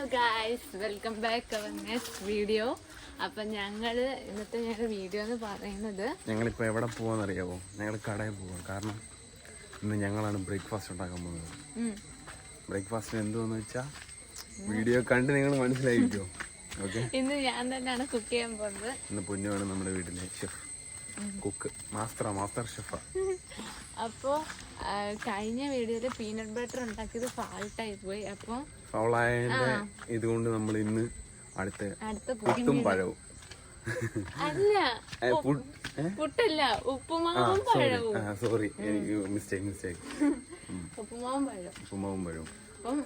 Hello guys welcome back our next video അപ്പം ഞങ്ങൾ ഇന്നത്തെ ഞങ്ങളുടെ വീഡിയോ എന്ന് പറയുന്നത് ഞങ്ങളിപ്പോൾ എവിടെ പോകാന്ന് അറിയാമോ ഞങ്ങൾ കടയിൽ പോകാം കാരണം ഇന്ന് ഞങ്ങളാണ് ബ്രേക്ക്ഫാസ്റ്റ് ഉണ്ടാക്കാൻ പോകുന്നത്. ബ്രേക്ക്ഫാസ്റ്റിന് എന്തുവെന്ന് വെച്ചാൽ വീഡിയോ കണ്ട് നിങ്ങൾ മനസ്സിലായിരിക്കുമോ ഓക്കെ ഇന്ന് ഞാൻ തന്നെയാണ് കുക്ക് ചെയ്യാൻ പോകുന്നത്. ഇന്ന് പൊന്നുവാണ് നമ്മുടെ വീട്ടിലെ ഷെഫ് കുക്ക് മാസ്റ്ററാ മാസ്റ്റർ ഷെഫാ അപ്പോൾ കഴിഞ്ഞ വീഡിയോയിൽ പീനട്ട് ബട്ടർ ഉണ്ടാക്കിയത് ഫാൾട്ടായി പോയി. അപ്പോൾ ഫൗളായതിന്റെ ഇതുകൊണ്ട് നമ്മൾ ഇന്ന് അടുത്ത പുട്ടും പഴവും. അല്ല പുട്ടല്ല ഉപ്പുമാവും സോറി പഴവും. സോറി എനിക്ക് മിസ്റ്റേക്ക് മിസ്റ്റേക്ക് ഉപ്പുമാവും പഴവും. ഉപ്പുമാവും പഴവും. അപ്പം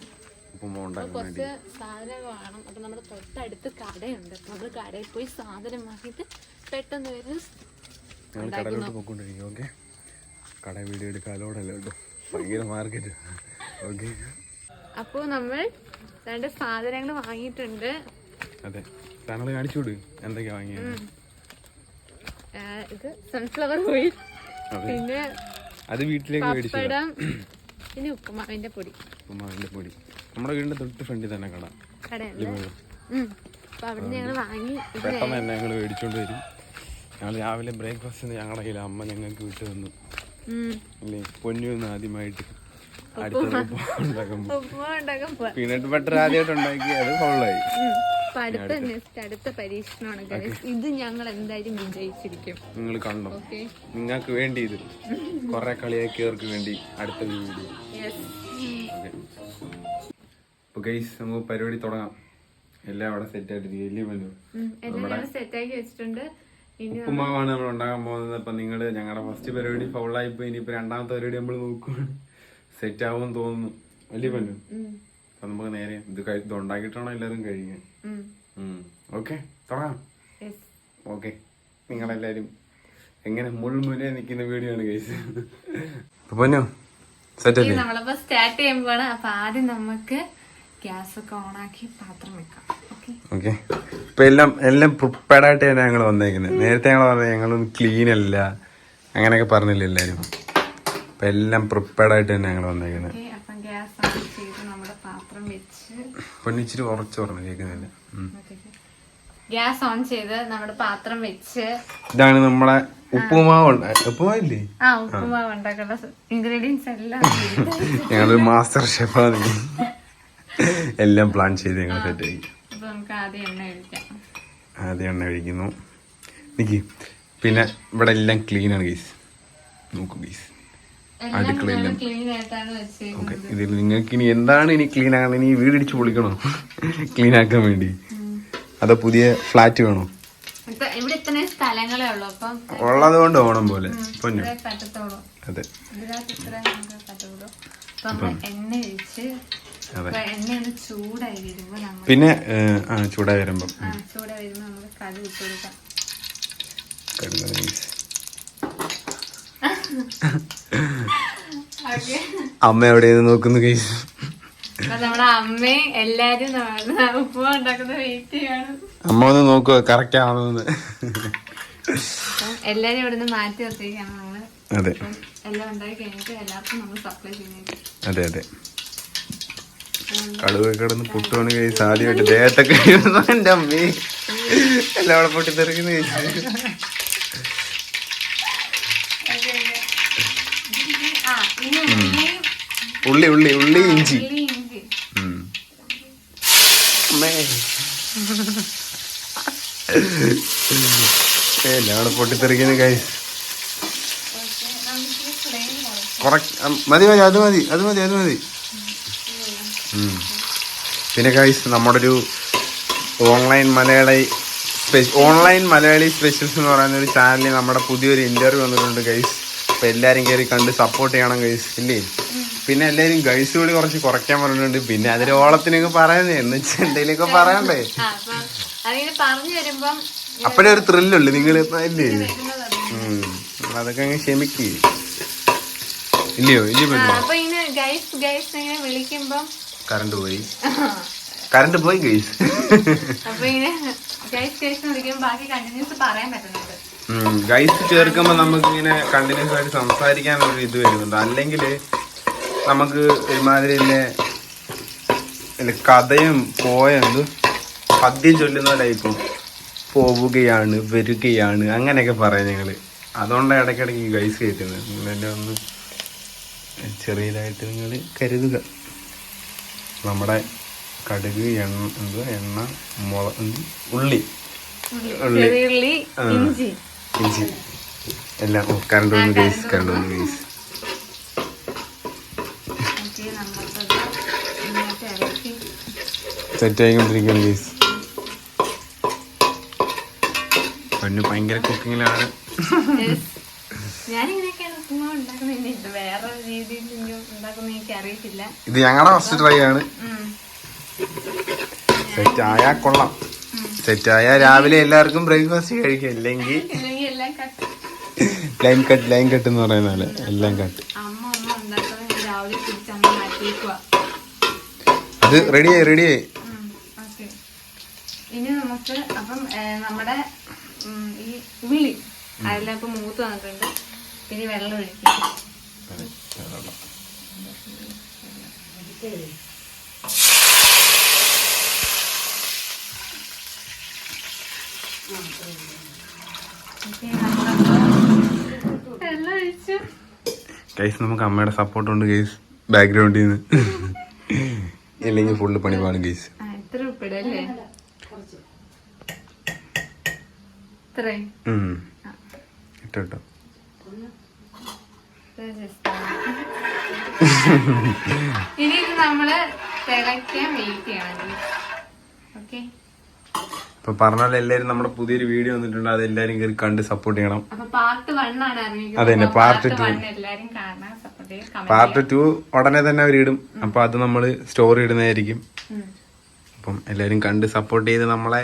ഉപ്പുമാവ് ഉണ്ടാക്കാൻ വേണ്ടി. കുറച്ച് സാധനം വേണം. അപ്പം നമ്മുടെ തൊട്ടടുത്ത് കടയുണ്ട്. നമ്മൾ കടയിൽ പോയി സാധനം വാങ്ങിയിട്ട് പെട്ടെന്ന് വരും ഞങ്ങൾ കടയിലോട്ട് പോയിക്കൊണ്ടിരിക്കും ഓക്കെ? കട വീഡിയോ എടുക്കാലോടല്ലോ ഭയങ്കര മാർക്കറ്റ് ഓക്കെ? അപ്പോൾ നമ്മൾ രണ്ട് സാധനങ്ങൾ വാങ്ങിയിട്ടുണ്ട്. അതെ. താങ്കൾ കാണിച്ചു വിട് എന്തൊക്കെയാ വാങ്ങിയത് ഇത് സൺഫ്ലവർ ഓയിൽ പിന്നെ അത് വീട്ടിലേക്ക് മേടിച്ചു പിന്നെ ഉപ്പുമാവിന്റെ പൊടി. ഉപ്പുമാവിന്റെ പൊടി. നമ്മുടെ വീടിന്റെ തൊട്ട് ഫ്രണ്ടിൽ തന്നെ കട. കടയല്ലേ. അപ്പൊ അവിടെ ഞങ്ങൾ വാങ്ങി പെട്ടെന്ന് തന്നെ ഞങ്ങൾ മേടിച്ചോണ്ട് വരും. ഞങ്ങൾ രാവിലെ ബ്രേക്ക്ഫാസ്റ്റിന് ഞങ്ങളുടെ കയ്യിൽ അമ്മ ഞങ്ങൾക്ക് വിട്ടു തന്നു. അല്ലേ? പൊന്നു ആദ്യമായിട്ട്. പീനട്ട് ബട്ടർ ആദ്യമായിട്ട് ഉണ്ടാക്കി അത്. അപ്പൊ അടുത്ത പരീക്ഷണമാണ്. ഇത് ഞങ്ങൾ എന്തായാലും വിജയിച്ചിരിക്കും. നിങ്ങൾ കണ്ടോ? നിങ്ങൾക്ക് വേണ്ടി ഇത് കുറെ കളിയാക്കിയവർക്ക് വേണ്ടി അടുത്ത വീഡിയോ അപ്പൊ ഗൈസ് നമുക്ക് പരിപാടി തുടങ്ങാം. എല്ലാം അവിടെ സെറ്റ് ആയിട്ടിരിക്കും വലിയ എല്ലാം ഞങ്ങൾ സെറ്റാക്കി വെച്ചിട്ടുണ്ട്. ഉപ്പുമാവാണ് നമ്മൾ ഉണ്ടാക്കാൻ പോകുന്നത്. അപ്പൊ നിങ്ങൾ ഞങ്ങളുടെ ഫസ്റ്റ് പരിപാടി ഫൗളായി പോയി. ഇനിയിപ്പോ രണ്ടാമത്തെ പരിപാടി നമ്മൾ നോക്കുവാണ്. സെറ്റ് ആവും തോന്നുന്നു വലിയ പല്ലു? അപ്പൊ നമുക്ക് നേരെ ഇത് ഇത് ഉണ്ടാക്കിയിട്ടാണോ എല്ലാവരും കഴിക്കാൻ ഉം. ഓക്കെ തുടങ്ങാം. ഓക്കെ നിങ്ങളെല്ലാരും എങ്ങനെ മുഴുമുനെ നിൽക്കുന്ന വീഡിയോ ആണ് കഴിച്ചത് അപ്പൊ അല്ലേ? നമ്മളിപ്പോ സ്റ്റാർട്ട് ചെയ്യുമ്പോഴാണ് അപ്പൊ ആദ്യം നമുക്ക് ഗ്യാസ് ഒക്കെ ഓണാക്കി പാത്രം വെക്കാം. Okay okay. ഇപ്പൊ എല്ലാം എല്ലാം പ്രിപ്പയർഡ് ആയിട്ട് തന്നെ ഞങ്ങൾ വന്നേക്കുന്നത് നേരത്തെ ഞങ്ങൾ പറഞ്ഞത് ഞങ്ങളൊന്നും ക്ലീൻ അല്ല. അങ്ങനെയൊക്കെ പറഞ്ഞില്ല എല്ലാരും? ഇപ്പൊ എല്ലാം പ്രിപ്പയർഡ് ആയിട്ട് തന്നെ ഞങ്ങൾ വന്നേക്കുന്നത് അപ്പം ഗ്യാസ് ഓൺ ചെയ്ത് നമ്മുടെ പാത്രം വെച്ച് പൊന്നിച്ചിരി ഉറച്ചു പറഞ്ഞു കേൾക്കുന്നില്ല ഗ്യാസ് ഓൺ ചെയ്ത് നമ്മുടെ പാത്രം വെച്ച് ഇതാണ് നമ്മളെ ഉപ്പുമാവ് ഉപ്പുമാവില്ലേ? ആ ഉപ്പുമാവ് ഉണ്ടാക്കേണ്ട ഇൻഗ്രീഡിയൻസ് എല്ലാം. ഞങ്ങളൊരു മാസ്റ്റർ ഷെഫാണ് എല്ലാം പ്ലാൻ ചെയ്ത് ഞങ്ങൾ സെറ്റ് ആയി. അപ്പൊ നമുക്ക് ആദ്യം എണ്ണ ഒഴിക്കാം. ആദ്യം എണ്ണ ഒഴിക്കുന്നു. നിക്ക് പിന്നെ ഇവിടെ എല്ലാം ക്ലീൻ ആണ് ഗീസ് നോക്കൂ ഗീസ് ഓക്കെ ഇതിൽ നിങ്ങൾക്ക് ഇനി എന്താണ് ഇനി ക്ലീൻ ആകുന്നത് ഇനി വീട് ഇടിച്ച് പൊളിക്കണോ? ക്ലീൻ ആക്കാൻ വേണ്ടി. അതോ പുതിയ ഫ്ലാറ്റ് വേണോ? ഉള്ളത് കൊണ്ട് ഓണം പോലെ. പൊന്നു? അതെ. പിന്നെ ചൂടായി വരുമ്പം. കടുക് ഇട്ട് കൊടുക്കാം കടുക് ഗീസ് ഓക്കെ അമ്മ എവിടെയെന്ന് നോക്കുന്നു ഗീസ് നമ്മുടെ അമ്മയും എല്ലാരും ഉണ്ടാക്കുന്ന വെയിറ്റ് ചെയ്യാണ് അമ്മ ഒന്ന് നോക്കുക കറക്റ്റ് ആണെന്ന്. എല്ലാരും ഇവിടുന്ന് മാറ്റി നിർത്തിയിരിക്കാണ് നമ്മൾ. അതെ. എല്ലാം ഉണ്ടാക്കി കഴിഞ്ഞിട്ട് എല്ലാവർക്കും നമ്മൾ സപ്ലൈ ചെയ്യുന്നത്. അതെ അതെ. കടുവ കിടന്ന് പൊട്ടുവാണ് കഴിച്ച് ആദ്യമായിട്ട് ദേഹത്തൊക്കെ എന്റെ അമ്മേ. എല്ലാം അവിടെ പൊട്ടിത്തെറിക്കുന്ന കഴിച്ചു ഉള്ളി ഉള്ളി ഉള്ളി ഇഞ്ചി. ഉള്ളി ഇഞ്ചി. ഉം. അമ്മേ. ഏ, എല്ലാം അവിടെ പൊട്ടിത്തെറിക്കുന്ന കുറ മതി മതി അത് മതി അത് മതി അത് മതി. പിന്നെ കൈസ് നമ്മുടെ ഒരു online Malayali special online Malayali specials എന്ന് പറയുന്ന ഒരു ചാനലിൽ നമ്മുടെ പുതിയൊരു ഇന്റർവ്യൂ വന്നിട്ടുണ്ട് ഗൈസ് അപ്പൊ എല്ലാരും കയറി കണ്ട് സപ്പോർട്ട് ചെയ്യണം ഗൈസ് ഇല്ലേ? പിന്നെ എല്ലാരും ഗൈസ് കൂടി കുറച്ച് കുറയ്ക്കാൻ പറഞ്ഞിട്ടുണ്ട്. പിന്നെ അതിന് ഓളത്തിനൊക്കെ പറയുന്നേ എന്ന് വെച്ചാൽ എന്തെങ്കിലുമൊക്കെ പറയണ്ടേ? അപ്പോഴേ ഒരു ത്രില്ലുള്ളു നിങ്ങൾ ഇല്ലേ. അതൊക്കെ അങ്ങ് ക്ഷമിക്കേ. ഇല്ലയോ ഇല്ലയോ കറണ്ട് പോയി. കറണ്ട് പോയി ഗൈസ് അപ്പൊ ഇങ്ങനെ ഗൈസ് ഗൈസ് വിളിക്കുമ്പോ ബാക്കി കണ്ടിന്യൂസ് പറയാൻ പറ്റുന്നുണ്ട്. ഗൈസ് ചേർക്കുമ്പോൾ നമുക്ക് ഇങ്ങനെ കണ്ടിന്യൂസ് ആയിട്ട് സംസാരിക്കാൻ ഒരു ഇത് വരുന്നുണ്ട്. അല്ലെങ്കിൽ നമുക്ക് ഒരുമാതിരി തന്നെ കഥയും പോയത് പദ്യം ചൊല്ലുന്ന ടൈപ്പും പോവുകയാണ് വരികയാണ് അങ്ങനെയൊക്കെ പറയാം ഞങ്ങൾ അതുകൊണ്ടാണ് ഇടയ്ക്കിടയ്ക്ക് ഈ ഗൈസ് കയറ്റുന്നത് നിങ്ങളെന്നെ ഒന്ന് ചെറിയതായിട്ട് നിങ്ങൾ കരുതുക. നമ്മുടെ കടുക് എണ്ണ എണ്ണ മുള ഉള്ളി. ഉള്ളി. ഇഞ്ചി. ഇഞ്ചി എല്ലാം ഓ, കരണ്ട് വന്നു ഗൈസ് കരണ്ട് വന്നു ഗൈസ് ഗൈസ് പെണ്ണ് ഭയങ്കര കുക്കിങ്ങിലാണ് ഇത് ഞങ്ങളുടെ ഫസ്റ്റ് ട്രൈ ആണ്. സെറ്റ് ആയാ കൊള്ളാം. സെറ്റ് ആയാ രാവിലെ എല്ലാവർക്കും ബ്രേക്ക്ഫാസ്റ്റ് കഴിക്കാം. ഇല്ലെങ്കിൽ ലൈൻ കട്ട് ലൈൻ കട്ട് എന്ന് പറയുന്ന പോലെ. എല്ലാം കട്ട്. അത് റെഡിയായി റെഡിയായി ഇനി നമുക്ക് അപ്പം നമ്മുടെ ഈ ഉള്ളി. അതെല്ലാം ഇപ്പം മൂത്ത് വന്നിട്ടുണ്ട്. പിന്നെ വെള്ളം ഒഴിക്കും ഓക്കേ, നമ്മളപ്പോ വെള്ളം ഒഴിച്ചു ഗൈസ് നമുക്ക് അമ്മയുടെ സപ്പോർട്ട് ഉണ്ട് ഗൈസ് ബാക്ക്ഗ്രൗണ്ടിൽ നിന്ന് ഇല്ലെങ്കിൽ ഫുള്ള് പണി പാടും ഗൈസ് ഇട്ടോ ഇനി ഇത് നമ്മൾ തിളയ്ക്കാൻ വെയിറ്റ് ചെയ്യണം ഓക്കെ ഇപ്പൊ പറഞ്ഞാൽ എല്ലാരും നമ്മുടെ പുതിയൊരു വീഡിയോ വന്നിട്ടുണ്ട്. അത് എല്ലാരും കയറി കണ്ട് സപ്പോർട്ട് ചെയ്യണം. അപ്പൊ പാർട്ട് ടു പാർട്ട് ടു ഉടനെ തന്നെ അവർ ഇടും. അപ്പൊ അത് നമ്മൾ സ്റ്റോറി ഇടുന്നതായിരിക്കും. അപ്പം എല്ലാരും കണ്ട് സപ്പോർട്ട് ചെയ്ത് നമ്മളെ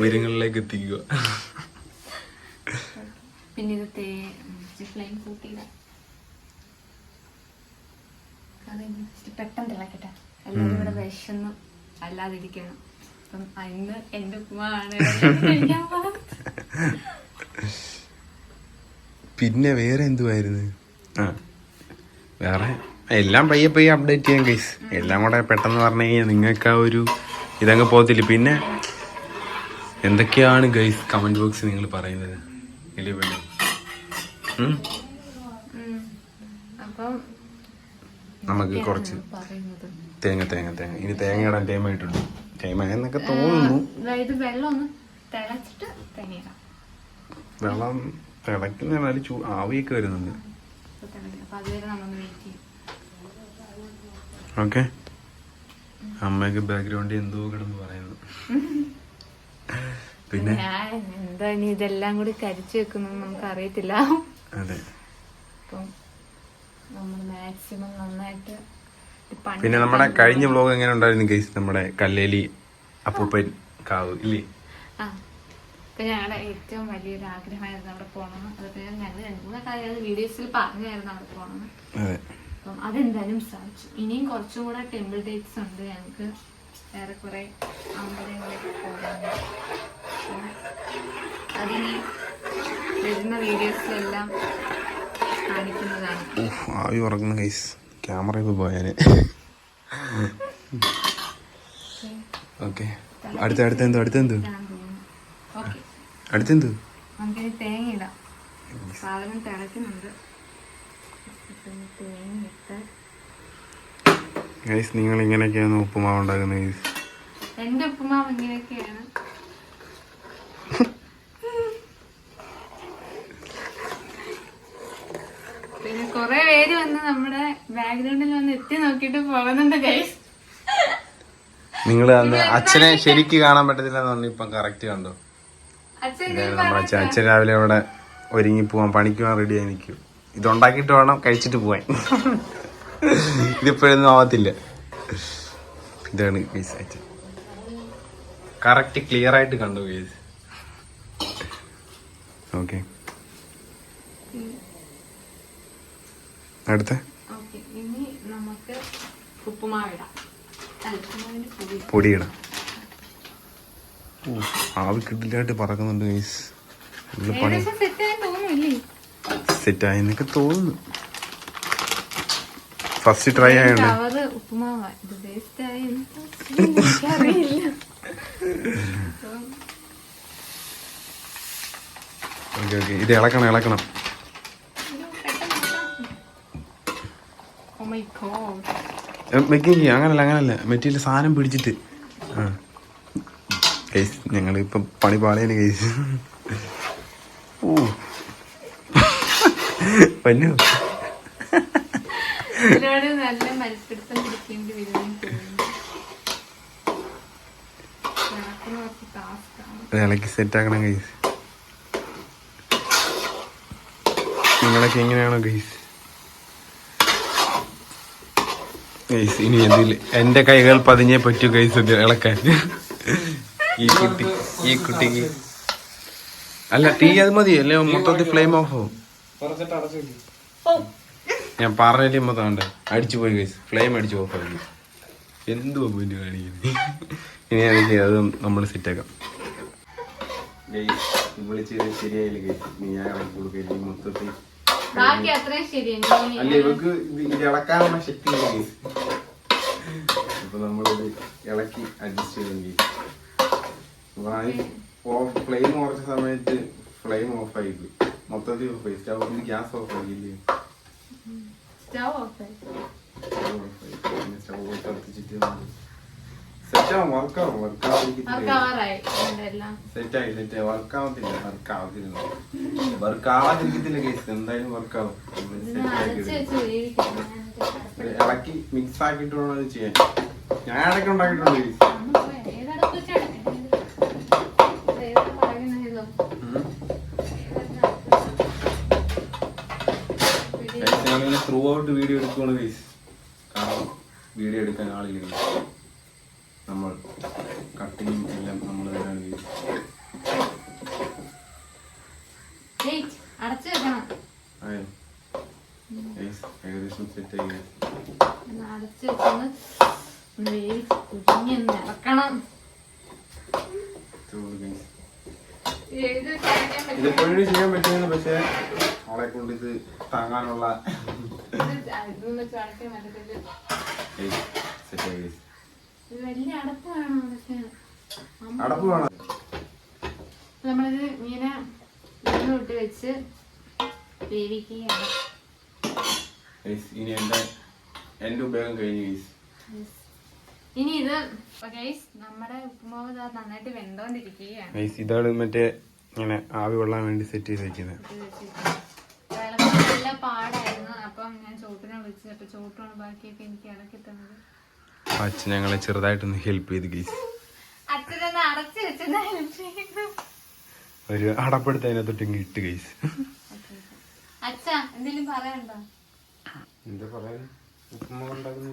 ഉയരങ്ങളിലേക്ക് എത്തിക്കുക. പിന്നെ ഫ്ലെയിം കൂട്ടിയിടാം അത് പെട്ടെന്ന് തിളക്കട്ടെ. എല്ലാവരും ഇവിടെ വിശന്ന് അല്ലാതിരിക്കണം. അപ്പം ഇന്ന് എന്റെ ഉപ്പുമാണ് പിന്നെ വേറെ എന്തുവായിരുന്നു? ആ വേറെ എല്ലാം പയ്യെ പയ്യെ അപ്ഡേറ്റ് ചെയ്യാം ഗൈസ് എല്ലാം കൂടെ പെട്ടെന്ന് പറഞ്ഞു കഴിഞ്ഞാൽ നിങ്ങൾക്ക് ആ ഒരു ഇതങ്ങ് പോകത്തില്ല. പിന്നെ എന്തൊക്കെയാണ് ഗൈസ് കമന്റ് ബോക്സ് നിങ്ങൾ പറയുന്നത്? ഇല്ലേ പിന്നെ നമുക്ക് കുറച്ച് തേങ്ങ തേങ്ങ തേങ്ങ. ഇനി തേങ്ങ ഇടാൻ ടൈം ആയിട്ടുണ്ട്. ടൈം ആയെന്നൊക്കെ തോന്നുന്നു. അതായത് വെള്ളം ഒന്ന് തിളച്ചിട്ട് തേങ്ങയിടാം. വെള്ളം തിളക്കുന്ന ചൂ ആവിയൊക്കെ വരുന്നുണ്ട്. ഓക്കെ. അമ്മയൊക്കെ ബാക്ക്ഗ്രൗണ്ടിൽ എന്തോ കിടന്ന് പറയുന്നു. പിന്നെ? എന്താ ഇനി ഇതെല്ലാം കൂടി കരിച്ചു വെക്കുന്നത് നമുക്ക് അറിയത്തില്ല അതെ. അപ്പം നമ്മൾ മാക്സിമം നന്നായിട്ട് പിന്നെ നമ്മുടെ കഴിഞ്ഞ വ്ലോഗ് എങ്ങനെ ഉണ്ടായിരുന്നു ഗൈസ് നമ്മുടെ കല്ലേലി അപ്പൂപ്പൻ കാവ് ഇല്ലേ? ഞങ്ങളുടെ ഏറ്റവും വലിയൊരു ആഗ്രഹമായിരുന്നു അവിടെ പോകണം അതൊക്കെ ഞങ്ങൾ രണ്ടു മൂന്ന് കാര്യം വീഡിയോസിൽ പറഞ്ഞായിരുന്നു അവിടെ പോകണം അപ്പം അതെന്തായാലും സാധിച്ചു. ഇനിയും കുറച്ചും കൂടെ ടെമ്പിൾ ഡേറ്റ്സ് ഉണ്ട് ഞങ്ങൾക്ക് വേറെ കുറെ അമ്പലങ്ങളിലേക്ക് പോകാൻ അതിനി വരുന്ന വീഡിയോസിലെല്ലാം കാണിക്കുന്നതാണ്. ഉഫ്, ആവി ഉറങ്ങുന്ന ഗൈസ് ക്യാമറ ഇപ്പൊ പോയാന് ഓക്കെ. അടുത്ത അടുത്ത എന്തോ അടുത്ത എന്തോ? അടുത്തെന്തോ ഗൈസ് നിങ്ങൾ ഇങ്ങനെയൊക്കെയാണ് ഉപ്പുമാവ് ഉണ്ടാക്കുന്നത് ഗൈസ് എന്റെ ഉപ്പുമാവ് ഇങ്ങനെയൊക്കെയാണ്. പിന്നെ കുറെ പേര് വന്ന് നമ്മുടെ ബാക്ക്ഗ്രൗണ്ടിൽ വന്ന് എത്തി നോക്കിട്ട് പോകുന്നുണ്ട് ഗൈസ് നിങ്ങൾ അന്ന് അച്ഛനെ ശരിക്ക് കാണാൻ പറ്റത്തില്ല എന്ന് പറഞ്ഞു ഇപ്പം കറക്റ്റ് കണ്ടോ. അച്ഛൻ നമ്മുടെ അച്ഛൻ അച്ഛൻ രാവിലെ അവിടെ ഒരുങ്ങി പോവാൻ പണിക്ക് പോകാൻ റെഡി ആയി നിൽക്കും. ഇതുണ്ടാക്കിയിട്ട് വേണം കഴിച്ചിട്ട് പോവാൻ. ഇതിപ്പോഴൊന്നും ആവത്തില്ല. ഇതാണ് ഗൈസ് അച്ഛൻ കറക്റ്റ് ക്ലിയർ ആയിട്ട് കണ്ടു ഗൈസ് ഓക്കെ അടുത്ത. ഉപ്പുമാവ് ഇടാം പൊടി. പൊടിയിടാം. ആവി കിട്ടില്ലായിട്ട് പറക്കുന്നുണ്ട് ഗൈസ് പണി. സെറ്റ് ആയി എന്നൊക്കെ തോന്നുന്നു. ഫസ്റ്റ് ട്രൈ ഉപ്പുമാവാ. ഇത് ഓക്കെ ഓക്കെ ഇളക്കണം ഇളക്കണം. ഓ മൈ ഗോഡ് വെക്കിങ് അങ്ങനല്ല അങ്ങനല്ല. മെറ്റീരിയൽ സാധനം പിടിച്ചിട്ട്. ആ. കേസ് ഞങ്ങൾ ഇപ്പം പണി പാളയാണ് കേസ്. ഓ പന്നു നല്ല മത്സരത്തിൽ പിടിക്കേണ്ടി ടാസ്ക്കാണ് ഇളക്കി സെറ്റ് ആക്കണം കേസ് നിങ്ങളൊക്കെ എങ്ങനെയാണോ കേസ് ഗൈസ് ഇനി എന്തില്ല എന്റെ കൈകൾ പതിഞ്ഞേ പറ്റൂ ഇത് ഇളക്കാൻ ഈ കുട്ടി ഈ കുട്ടിക്ക്. അല്ല തീ അത് മതി അല്ലേ? മൊത്തത്തിൽ ഫ്ലെയിം ഓഫ് ആവും. ഞാൻ പറഞ്ഞില്ലേ മൊത്തം അടിച്ചു പോയി ഗൈസ് ഫ്ലെയിം അടിച്ചു ഓഫ് ആയി. എന്തുവാ പിന്നെ കാണിക്കുന്നത്? ഇനി എനിക്ക് അത് നമ്മൾ സെറ്റാക്കാം വിളിച്ച് ശരിയായില്ല ഞാൻ കൊടുക്കില്ല മൊത്തത്തിൽ ബാക്കി അത്രയും ശരിയാണ് അല്ല ഇവക്ക് ഇത് ഇളക്കാനുള്ള ശക്തി അപ്പൊ നമ്മളിത് ഇളക്കി അഡ്ജസ്റ്റ് ചെയ്തെങ്കിൽ ഫ്ലെയിം കുറച്ച സമയത്ത് ഫ്ലെയിം ഓഫ് ആയി പോയി. മൊത്തത്തിൽ ഓഫ് ആയി സ്റ്റൗ ഗ്യാസ് ഓഫ് ആയില്ലേ സ്റ്റവ് ഓഫ് സ്റ്റൗ കത്തിച്ചിട്ട് വർക്കാവും വർക്കാവാതിരിക്കത്തില്ല സെറ്റായി സെറ്റായി വർക്കാവത്തില്ല വർക്കാവത്തില്ല. വർക്കാവാതിരിക്കത്തില്ല കേസ് എന്തായാലും വർക്കാവും ഇളക്കി മിക്സ് ചെയ്യാൻ. ഞാൻ ഇടയ്ക്ക് ഉണ്ടാക്കിയിട്ടുണ്ട് കേസ് ത്രൂ ഔട്ട് വീഡിയോ എടുക്കുകയാണ് കാരണം വീഡിയോ എടുക്കാൻ ആളില്ല guys. നമ്മൾ കട്ടിങ്ങും എല്ലാം നമ്മൾ തന്നെയാണ് ഗൈസ് Wait, അടച്ച് വെക്കണം. ഏകദേശം സെറ്റ് ആയി. അടച്ച് വെച്ചൊന്ന് ഒന്ന് വേവിച്ച് കുഞ്ഞൊന്ന് ഇറക്കണം ഇത്രേ ഇത് ചെയ്യാൻ പറ്റുന്നു പക്ഷേ അവളെ കൊണ്ട് ഇത് താങ്ങാനുള്ള ഇത് ഇതൊന്നും വെച്ച് അടയ്ക്കാൻ പറ്റത്തില്ല. സെറ്റ് ആയി ഗൈസ് ഇത് വലിയ അടപ്പ് വേണം പക്ഷേ അടപ്പ് വേണം നമ്മളിത് ഇങ്ങനെ ഇന്ന് ഇട്ട് വെച്ച് വേവിക്കുകയാണ് ഗൈസ് ഇനി എന്റെ എന്റെ ഉപയോഗം കഴിഞ്ഞു ഗൈസ് ഇനി ഇത് ഗൈസ് നമ്മുടെ ഉപ്പുമാവ് നന്നായിട്ട് വെന്തോണ്ടിരിക്കുകയാണ്. ഇതാണ് മറ്റേ ഇങ്ങനെ ആവി കൊള്ളാൻ വേണ്ടി സെറ്റ് ചെയ്ത് വെക്കുന്നത് നല്ല പാടായിരുന്നു. അപ്പം ഞാൻ ചോട്ടിനെ വിളിച്ചു അപ്പൊ ചോട്ടാണ് ബാക്കിയൊക്കെ എനിക്ക് തന്നത്. അച്ഛൻ ഞങ്ങളെ ചെറുതായിട്ടൊന്ന് ഹെൽപ്പ് ചെയ്ത് ഗീസ്. അച്ഛനൊന്ന് അടച്ചു വെച്ചതായിരുന്നു ഒരു അടപ്പെടുത്ത് അതിനകത്തോട്ട് ഇങ്ങ് ഇട്ട് ഗൈസ്. അച്ഛാ എന്തെങ്കിലും പറയണ്ടോ എന്താ പറയാ ഉപ്പുമാവ് ഉണ്ടാക്കുന്ന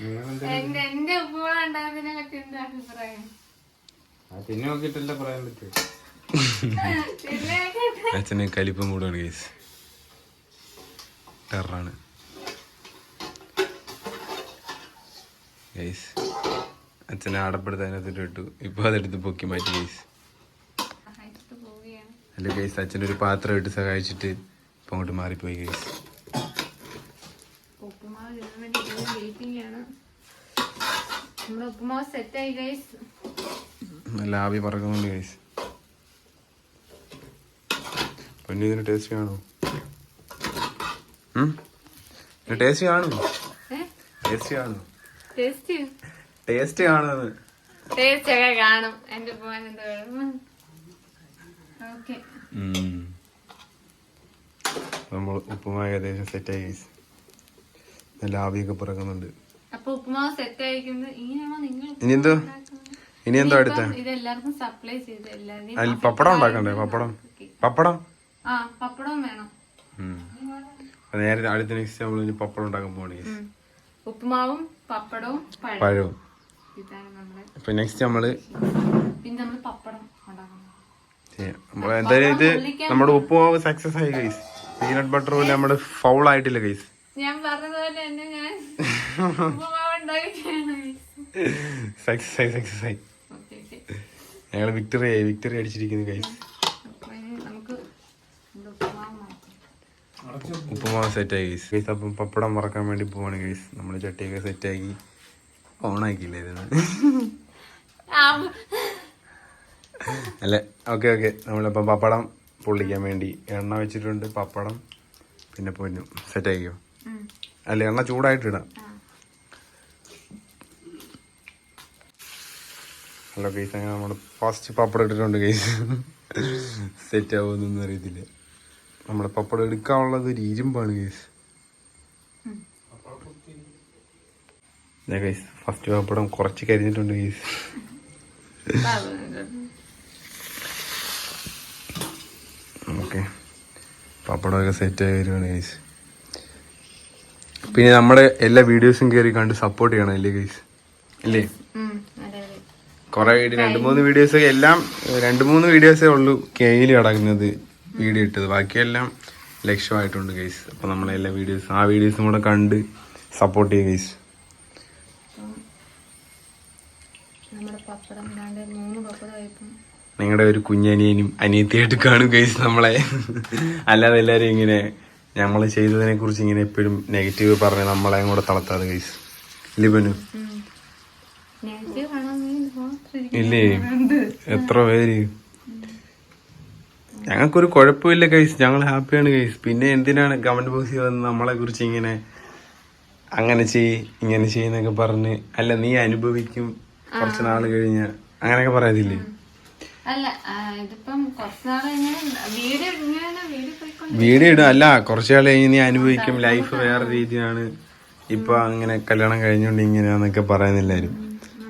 എന്റെ എന്റെ ഉപ്പുമാവ് ഉണ്ടാകുന്നതിനെ പറ്റി എന്താ അഭിപ്രായം? പിന്നെ നോക്കിയിട്ടല്ല പറയാൻ പറ്റും. പിന്നെ അച്ഛന് കലിപ്പം കൂടാണ് ഗൈസ് ടെറാണ്. ഗൈസ് അച്ഛനെ അടപ്പെടുത്ത് അതിനകത്തോട്ട് ഇട്ടു. ഇപ്പൊ അതെടുത്ത് പൊക്കി മാറ്റി ഗൈസ് അല്ല ഗൈസ് അച്ഛനൊരു പാത്രം ഇട്ട് സഹായിച്ചിട്ട് ഇപ്പൊ അങ്ങോട്ട് മാറിപ്പോയി ഗൈസ് ഉപ്പുമാവ് വെയിറ്റിംഗ് ആണ്. നമ്മുടെ ഉപ്പുമാവ് സെറ്റായി ഗൈസ് നല്ല ആവി പറക്കുന്നുണ്ട് ഗൈസ് പൊന്നു ഇതിന് ടേസ്റ്റ് കാണോ ടേസ്റ്റ് കാണും ഏ? ടേസ്റ്റ് കാണും ടേസ്റ്റ് ടേസ്റ്റ് കാണുന്നത്. ടേസ്റ്റ് ഒക്കെ കാണും. എന്റെ നമ്മൾ ഉപ്പുമായി ഏകദേശം സെറ്റായി ഗൈസ് നല്ല ആവിയൊക്കെ പറക്കുന്നുണ്ട്. അപ്പൊ ഉപ്പുമാവ് സെറ്റ് ആയിരിക്കുന്നത് ഇങ്ങനെയാണോ നിങ്ങൾ ഇനി എന്തോ? ഉണ്ടാക്കുന്നത്? ഇനി എന്തോ അടുത്ത ഇത് എല്ലാവർക്കും സപ്ലൈ ചെയ്ത് പപ്പടം ഉണ്ടാക്കണ്ടേ? പപ്പടം? പപ്പടം? ആ പപ്പടം വേണം. അടുത്ത നെക്സ്റ്റ് നമ്മൾ ഇനി പപ്പടം ഉണ്ടാക്കാൻ പോവാണ്. ഉപ്പുമാവും പപ്പടവും പഴവും. നെക്സ്റ്റ് നമ്മൾ പിന്നെ പപ്പടം എന്തായാലും ഇത് നമ്മുടെ ഉപ്പുമാവ് സക്സസ് ആയി ഗൈസ് പീനട്ട് ബട്ടർ പോലെ നമ്മുടെ ഫൗൾ ആയിട്ടില്ല ഗൈസ് ഞാൻ പറഞ്ഞതുപോലെ തന്നെ ഞാൻ സക്സസ് ആയി സക്സസ് ആയി ഞങ്ങൾ വിക്ടറി ആയി. വിക്ടറി അടിച്ചിരിക്കുന്നു നമ്മുടെ ഉപ്പുമാവ് സെറ്റായി ഗൈസ് ഗൈസ് അപ്പം പപ്പടം മറക്കാൻ വേണ്ടി പോവാണ് ഗൈസ് നമ്മൾ ചട്ടിയൊക്കെ സെറ്റാക്കി ഇത്? അല്ല ഓക്കെ ഓക്കെ. നമ്മളിപ്പം പപ്പടം പൊള്ളിക്കാൻ വേണ്ടി എണ്ണ വെച്ചിട്ടുണ്ട് പപ്പടം പിന്നെ പൊന്നു. സെറ്റാക്കിയോ അല്ല എണ്ണ ചൂടായിട്ട് ഇടാം. ഹലോ കേസ് അങ്ങനെ നമ്മൾ ഫസ്റ്റ് പപ്പടം ഇട്ടിട്ടുണ്ട് കേസ് സെറ്റ് ആവുമെന്നൊന്നും അറിയത്തില്ല. നമ്മുടെ പപ്പടം എടുക്കാനുള്ളത് ഒരു ഇരുമ്പാണ് കേസ് കേസ് ഫസ്റ്റ് പപ്പടം കുറച്ച് കരിഞ്ഞിട്ടുണ്ട് കേസ് ഓക്കെ. പപ്പടമൊക്കെ സെറ്റ് ആയി വരുവാണ് കേസ് പിന്നെ നമ്മുടെ എല്ലാ വീഡിയോസും കേറി കണ്ട് സപ്പോർട്ട് ചെയ്യണം അല്ലേ ഗൈസ് അല്ലേ? കുറെ വീഡിയോ രണ്ട് മൂന്ന് വീഡിയോസ് എല്ലാം രണ്ട് മൂന്ന് വീഡിയോസേ ഉള്ളൂ കയ്യിൽ കിടക്കുന്നത് വീഡിയോ ഇട്ടത്. ബാക്കിയെല്ലാം ലക്ഷ്യമായിട്ടുണ്ട് ഗൈസ് അപ്പൊ നമ്മളെല്ലാ വീഡിയോസും ആ വീഡിയോസും കൂടെ കണ്ട് സപ്പോർട്ട് ചെയ്യുക ഗൈസ് നിങ്ങളുടെ ഒരു കുഞ്ഞനിയനും അനിയത്തിയായിട്ട് കാണും ഗൈസ് നമ്മളെ. അല്ലാതെ എല്ലാരും ഇങ്ങനെ നമ്മൾ ചെയ്തതിനെ കുറിച്ച് ഇങ്ങനെ എപ്പോഴും നെഗറ്റീവ് പറഞ്ഞ് നമ്മളെ കൂടെ തളർത്താതെ ഗൈസ് ലിബനു ഇല്ലേ? എത്ര പേര്? ഞങ്ങൾക്കൊരു കുഴപ്പമില്ല കൈസ് ഞങ്ങൾ ഹാപ്പിയാണ് കൈസ് പിന്നെ എന്തിനാണ് കമന്റ് ബോക്സിൽ വന്ന് നമ്മളെ കുറിച്ച് ഇങ്ങനെ അങ്ങനെ ചെയ് ഇങ്ങനെ ചെയ്യുന്നൊക്കെ പറഞ്ഞ് അല്ല നീ അനുഭവിക്കും കുറച്ച് നാൾ കഴിഞ്ഞ അങ്ങനെയൊക്കെ പറയത്തില്ലേ അല്ല ഇതിപ്പം കുറച്ച് വീഡിയോ വീഡിയോ ഇടും അല്ല കുറച്ച് നാൾ കഴിഞ്ഞ് നീ അനുഭവിക്കും. ലൈഫ് വേറെ രീതിയാണ്. ഇപ്പൊ അങ്ങനെ കല്യാണം കഴിഞ്ഞോണ്ട് ഇങ്ങനെയാന്നൊക്കെ പറയുന്നില്ലാരും.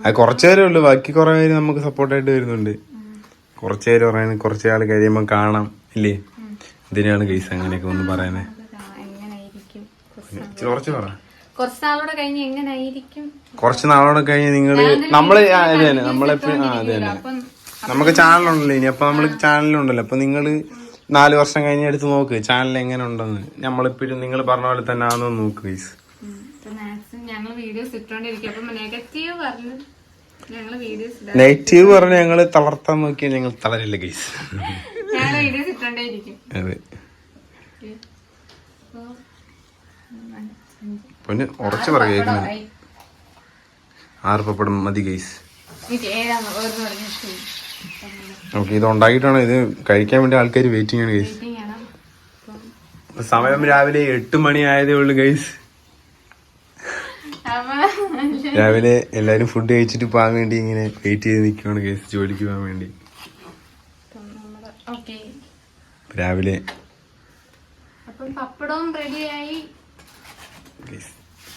അത് കുറച്ചു പേരേ ഉള്ളൂ. ബാക്കി കുറെ പേര് നമുക്ക് സപ്പോർട്ടായിട്ട് വരുന്നുണ്ട്. കുറച്ചു പേര് പറയുന്നത് കുറച്ച് നാൾ കഴിയുമ്പോൾ കാണാം. ഇല്ലേ? ഇതിനാണ് കേസ് അങ്ങനെയൊക്കെ ഒന്ന് കാ- കുറച്ച് പറ. കുറച്ച് നാളോടെ കഴിഞ്ഞ് നിങ്ങൾ നമ്മൾ അതെ തന്നെ. നമ്മളെപ്പോഴും അതെ തന്നെ. നമുക്ക് ചാനലുണ്ടല്ലോ ഇനി. അപ്പൊ നമ്മൾ ചാനലുണ്ടല്ലോ അപ്പൊ നിങ്ങൾ നാല് വർഷം കഴിഞ്ഞ് എടുത്ത് നോക്ക്. ചാനൽ എങ്ങനെ ഉണ്ടെന്ന്. നമ്മളിപ്പോഴും നിങ്ങൾ പറഞ്ഞ പോലെ തന്നെ ആണെന്ന് നോക്ക് ഗൈസ് മാക്സിമം ഞങ്ങൾ വീഡിയോസ് ഇട്ടോണ്ടിരിക്കും അപ്പം നെഗറ്റീവ് പറഞ്ഞു നെഗറ്റീവ് പറഞ്ഞ് ഞങ്ങൾ തളർത്താൻ നോക്കിയാൽ ഞങ്ങൾ തളരില്ല ഗൈസ് അതെ. പിന്നെ ഉറച്ചു പറ ആർപ്പപ്പെടും പപ്പടം മതി ഗൈസ് ഏഴാം ഓക്കെ ഇത് ഉണ്ടാക്കിയിട്ടാണ് ഇത് കഴിക്കാൻ വേണ്ടി ആൾക്കാർ വെയിറ്റിംഗ് ആണ് ഗൈസ് വെയിറ്റിംഗ് ആണ്. അപ്പം സമയം രാവിലെ എട്ട് മണി ആയതേ ഉള്ളൂ ഗൈസ് രാവിലെ എല്ലാരും ഫുഡ് കഴിച്ചിട്ട് പോകാൻ വേണ്ടി ഇങ്ങനെ വെയിറ്റ് ചെയ്ത് നിൽക്കുകയാണ് ഗൈസ് ജോലിക്ക് പോകാൻ വേണ്ടി. രാവിലെ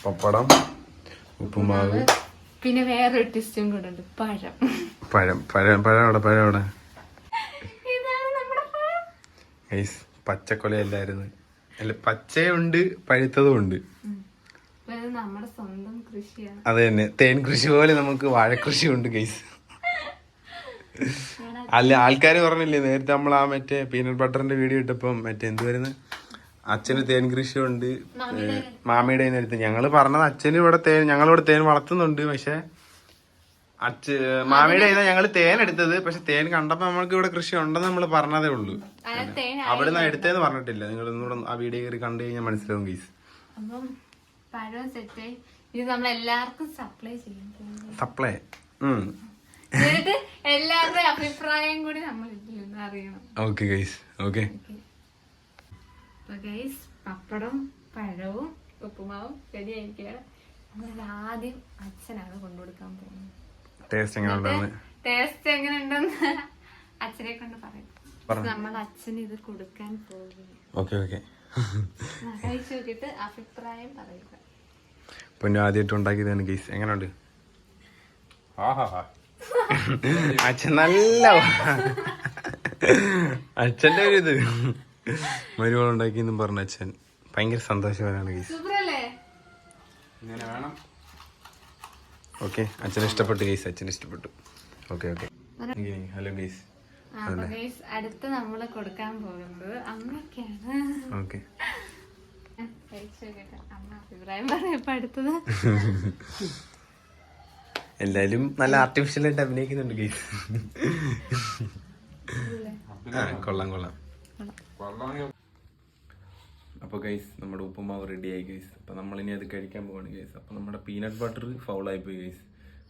പപ്പടം ഉപ്പുമാവ് പിന്നെ വേറൊരു ടിസ്റ്റും കൂടെ ഉണ്ട്. പഴം. പഴം പഴം പഴം അവിടെ പഴം അവിടെ ഗൈസ് പച്ചക്കൊലയല്ലായിരുന്നു. അല്ല പച്ചയുണ്ട് പഴുത്തതും ഉണ്ട്. നമ്മുടെ സ്വന്തം കൃഷിയാണ്. അത് തന്നെ. തേൻ കൃഷി പോലെ നമുക്ക് വാഴക്കൃഷി ഉണ്ട് ഗൈസ് അല്ല ആൾക്കാർ പറഞ്ഞില്ലേ നേരത്തെ നമ്മൾ ആ മറ്റേ പീനട്ട് ബട്ടറിന്റെ വീഡിയോ ഇട്ടപ്പം മറ്റേ എന്ത് വരുന്നത് അച്ഛന് തേൻ കൃഷിയുണ്ട്. ഉണ്ട് മാമിയുടെ അടുത്ത്. ഞങ്ങൾ പറഞ്ഞത് അച്ഛന് ഇവിടെ തേൻ ഞങ്ങളിവിടെ തേൻ വളർത്തുന്നുണ്ട് പക്ഷെ അച്ഛ മാമിയുടെ കയ്യിൽ ഞങ്ങൾ തേൻ എടുത്തത്. പക്ഷെ തേൻ കണ്ടപ്പോ നമ്മൾക്ക് ഇവിടെ കൃഷി ഉണ്ടെന്ന് നമ്മൾ പറഞ്ഞതേ ഉള്ളൂ. അവിടെ നിന്ന് എടുത്തേന്ന് പറഞ്ഞിട്ടില്ല. നിങ്ങൾ ഒന്നുകൂടെ ആ വീഡിയോ കയറി കണ്ടു കഴിഞ്ഞാൽ മനസ്സിലാവും ഗീസ് ഇത് നമ്മൾ എല്ലാവർക്കും സപ്ലൈ ചെയ്യും സപ്ലൈ എല്ലാവരുടെയും അഭിപ്രായം കൂടി നമ്മൾ ഇതിൽ നിന്ന് അറിയണം. ഓക്കെ ഗൈസ് ഓക്കെ അപ്പൊ ഗൈസ് പപ്പടം പഴവും ഉപ്പുമാവും റെഡി ആയിരിക്കുകയാണ് നമ്മൾ ആദ്യം അച്ഛനാണ് കൊണ്ടുകൊടുക്കാൻ പോകുന്നത്. ടേസ്റ്റ് എങ്ങനെ ഉണ്ടെന്ന് ടേസ്റ്റ് എങ്ങനെ ഉണ്ടെന്ന് അച്ഛനെ കൊണ്ട് പറയും. നമ്മൾ അച്ഛന് ഇത് കൊടുക്കാൻ പോകുന്നു. ഓക്കെ ഓക്കെ കഴിച്ചു നോക്കിയിട്ട് അഭിപ്രായം പറയുക. പൊന്നു ആദ്യമായിട്ട് ഉണ്ടാക്കിയതാണ് ഗൈസ് എങ്ങനെയുണ്ട്? അച്ഛൻ നല്ല അച്ഛന്റെ ഒരു ഇത്. മരുമകൾ ഉണ്ടാക്കിയെന്നും പറഞ്ഞ അച്ഛൻ. ഭയങ്കര സന്തോഷവാനാണ് ഗൈസ്. ഇങ്ങനെ വേണം. ഓക്കെ അച്ഛൻ ഇഷ്ടപ്പെട്ടു ഗൈസ് അച്ഛൻ ഇഷ്ടപ്പെട്ടു. Okay okay. Hello guys. അടുത്ത് നമ്മൾ കൊടുക്കാൻ പോകുന്നത് അമ്മയ്ക്കാണ്. ഓക്കെ. എല്ലാരും നല്ല ആർട്ടിഫിഷ്യൽ ആയിട്ട് അഭിനയിക്കുന്നുണ്ട് ഗൈസ്. കൊള്ളാം കൊള്ളാം. അപ്പോൾ ഗൈസ് നമ്മുടെ ഉപ്പുമാവ് റെഡി ആയി ഗൈസ് അപ്പോൾ നമ്മളിനി അത് കഴിക്കാൻ പോവാണ് ഗൈസ് അപ്പോൾ നമ്മുടെ പീനട്ട് ബട്ടർ ഫൗൾ ആയി പോയി ഗൈസ്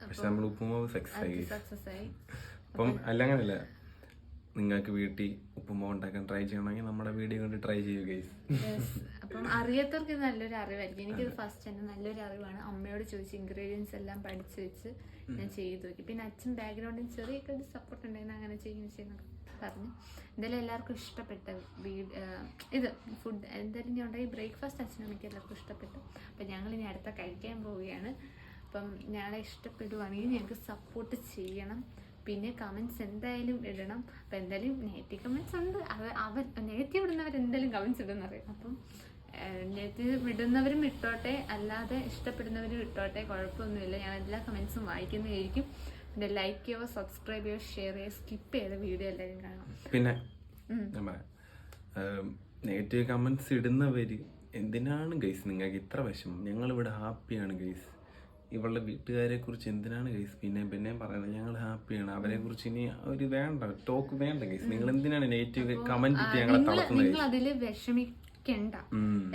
പക്ഷെ നമ്മുടെ ഉപ്പുമാവ് സക്സസ് ആയി ഗൈസ് അപ്പം അല്ലങ്ങനല്ല നിങ്ങൾക്ക് വീട്ടിൽ ഉപ്പുമാവ് ഉണ്ടാക്കാൻ ട്രൈ ചെയ്യണമെങ്കിൽ നമ്മുടെ വീഡിയോ കണ്ട് ട്രൈ ചെയ്യൂ ഗൈസ്. അപ്പം അറിയാത്തവർക്ക് നല്ലൊരു അറിവായിരിക്കും. എനിക്കിത് ഫസ്റ്റ് തന്നെ നല്ലൊരു അറിവാണ്. അമ്മയോട് ചോദിച്ച് ഇൻഗ്രീഡിയൻസ് എല്ലാം പഠിച്ചു വെച്ച് ഞാൻ ചെയ്തു നോക്കി. പിന്നെ അച്ഛൻ ബാക്ക്ഗ്രൗണ്ടിൽ ചെറിയൊക്കെ സപ്പോർട്ട് ഉണ്ടായിരുന്നു അങ്ങനെ ചെയ്യുന്നു ചെയ്യുന്നൊക്കെ പറഞ്ഞു. എന്തായാലും എല്ലാവർക്കും ഇഷ്ടപ്പെട്ട വീട് ഇത് ഫുഡ് എന്തായാലും ഞാൻ ഉണ്ടായി ബ്രേക്ക്ഫാസ്റ്റ് അച്ഛനമ്മയ്ക്ക് എല്ലാവർക്കും ഇഷ്ടപ്പെട്ടു. അപ്പം ഞങ്ങൾ ഇനി അടുത്ത കഴിക്കാൻ പോവുകയാണ്. അപ്പം ഞങ്ങളെ ഇഷ്ടപ്പെടുവാണെങ്കിൽ ഞങ്ങൾക്ക് സപ്പോർട്ട് ചെയ്യണം. പിന്നെ കമൻസ് എന്തായാലും ഇടണം. അപ്പം എന്തായാലും നെഗറ്റീവ് കമൻസ് ഉണ്ട്. അവ അവർ നെഗറ്റീവ് ഇടുന്നവർ എന്തായാലും കമൻസ് ഇടുന്ന അറിയാം. അപ്പം നെഗറ്റീവ് ഇടുന്നവരും ഇട്ടോട്ടെ. അല്ലാതെ ഇഷ്ടപ്പെടുന്നവരും ഇട്ടോട്ടെ. കുഴപ്പമൊന്നുമില്ല. ഞാൻ എല്ലാ കമൻസും വായിക്കുന്നതായിരിക്കും. പിന്നെ ലൈക്ക് ചെയ്യോ സബ്സ്ക്രൈബ് ചെയ്യോ ഷെയർ ചെയ്യോ സ്കിപ്പ് ചെയ്ത വീഡിയോ എല്ലാവരും കാണാം. പിന്നെ നെഗറ്റീവ് കമന്റ്സ് ഇടുന്നവര് എന്തിനാണ് ഗൈസ് നിങ്ങൾക്ക് ഇത്ര വിഷമം? ഞങ്ങളിവിടെ ഹാപ്പിയാണ് ഗൈസ് ഇവളുടെ വീട്ടുകാരെ കുറിച്ച് എന്തിനാണ് ഗൈസ് പിന്നെ പിന്നെ പറയുന്നത് ഞങ്ങൾ ഹാപ്പിയാണ് അവരെ കുറിച്ച് ഇനി ഒരു വേണ്ട ടോക്ക് വേണ്ട ഗൈസ് നിങ്ങൾ എന്തിനാണ് നെഗറ്റീവ് കമന്റ് ഞങ്ങളെ തളർത്തുന്നത് വിഷമിക്കണ്ട.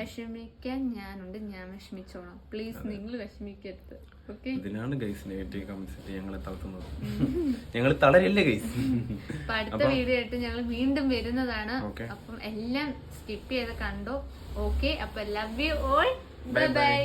വിഷമിക്കാൻ ഞാനുണ്ട്. ഞാൻ വിഷമിച്ചോളാം. പ്ലീസ് നിങ്ങൾ വിഷമിക്കരുത്. ഓക്കെ ഇതിനാണ് ഗൈസ് നെഗറ്റീവ് കമന്റ്സ് ഞങ്ങളെ തളർത്തുന്നത്. ഞങ്ങൾ തളരില്ല ഗൈസ് അപ്പൊ അടുത്ത വീഡിയോ ആയിട്ട് ഞങ്ങൾ വീണ്ടും വരുന്നതാണ്. അപ്പം എല്ലാം സ്കിപ്പ് ചെയ്ത് കണ്ടോ? ഓക്കെ അപ്പൊ love you all bye. Bye